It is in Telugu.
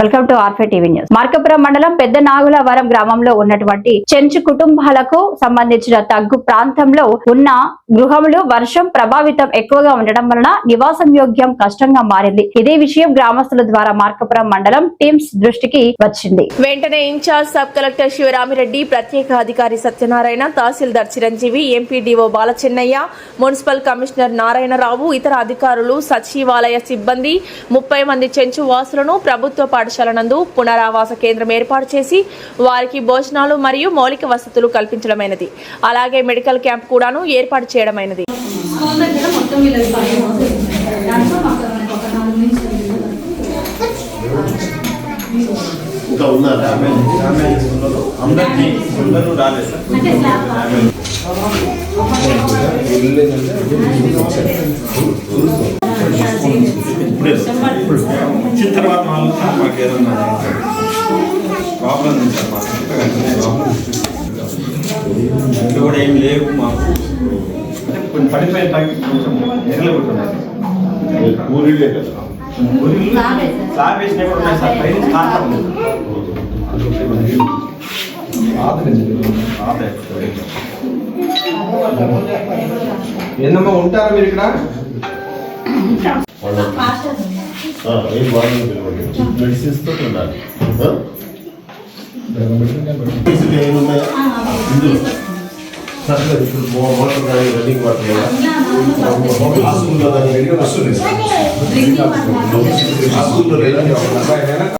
వెల్కమ్ టు ఆర్ఫే టీవీ న్యూస్ మార్కపురం మండలం పెద్ద నాగులవరం గ్రామంలో ఉన్నటువంటి చెంచు కుటుంబాలకు సంబంధించిన తగ్గు ప్రాంతంలో ఉన్న గృహములు వర్షం ప్రభావితం ఎక్కువగా ఉండడం వలన నివాసం యోగ్యం కష్టంగా మారింది. ఇదే విషయం గ్రామస్తుల ద్వారా మార్కపురం మండలం టీమ్స్ దృష్టికి వచ్చింది. వెంటనే ఇన్ఛార్జ్ సబ్ కలెక్టర్ శివరామిరెడ్డి ప్రత్యేక అధికారి Satyanarayana tahsildar Chiranjeevi MPDO Balachennaiah municipal commissioner Narayana Rao ఇతర అధికారులు సచివాలయ సిబ్బంది ముప్పై మంది చెంచు వాసులను ప్రభుత్వ పాఠశాల నందు పునరావాస కేంద్రం ఏర్పాటు చేసి వారికి భోజనాలు మరియు మౌలిక వసతులు కల్పించడమైనది. అలాగే మెడికల్ క్యాంప్ కూడాను ఏర్పాటు చేయడమైనది. స్కూల్ వచ్చిన తర్వాత వాళ్ళు మాకు ఏదన్నా ప్రాబ్లం కూడా ఏం లేవు మాకు. కొన్ని పడిపోయిన టైం కొంచెం ఊరిలే కదా. ఊరిలో స్లాబే సార్. కూడా ఉన్నాయి పైన ఏందమ్మా ఉంటారా మీరు ఇక్కడ? ఏం బాగుంది మెడిసిన్స్తో ఉండాలి ఆ? మెడిసిన్ ఏమున్నాయా ఆ, అవి ఇందులో తీసుకొస్తాం. సరే ఇప్పుడు మో- మోటార్ కానీ రన్నింగ్ వాటర్. హాస్పిటల్లో కానీ వాటర్. హాస్పిటల్లో